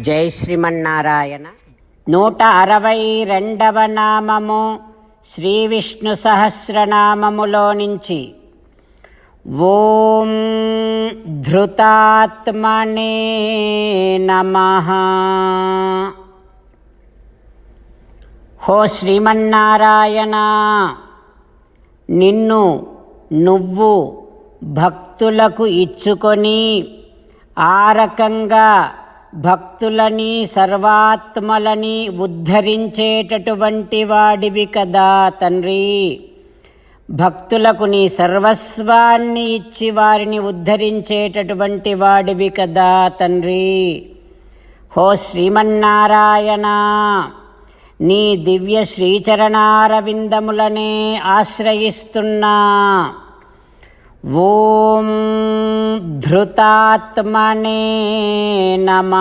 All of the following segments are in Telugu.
జై శ్రీమన్నారాయణ. నూట అరవై రెండవ నామము శ్రీ విష్ణు సహస్రనామములో నుంచి. ఓం ధృతాత్మనే నమ. హో శ్రీమన్నారాయణ నిన్ను నువ్వు భక్తులకు ఇచ్చుకొని ఆ రకంగా భక్తులని సర్వాత్మలని ఉద్ధరించేటటువంటి వాడివి కదా తండ్రి. భక్తులకు నీ సర్వస్వాన్ని ఇచ్చి వారిని ఉద్ధరించేటటువంటి వాడివి కదా తండ్రి. హో శ్రీమన్నారాయణ నీ దివ్య శ్రీచరణారవిందములనే ఆశ్రయిస్తున్నా. ఓం ధృతాత్మనే నమ.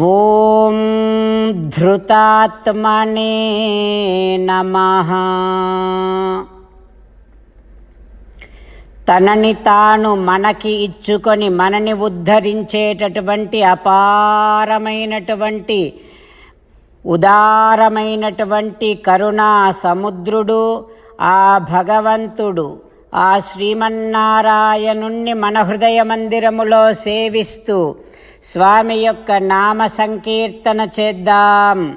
ఓం ధృతాత్మనే నమ. తనని తాను మనకి ఇచ్చుకొని మనని ఉద్ధరించేటటువంటి అపారమైనటువంటి ఉదారమైనటువంటి కరుణా సముద్రుడు ఆ భగవంతుడు ఆ శ్రీమన్నారాయణుణ్ణి మన హృదయ మందిరములో సేవిస్తూ స్వామి యొక్క నామ సంకీర్తన చేద్దాం.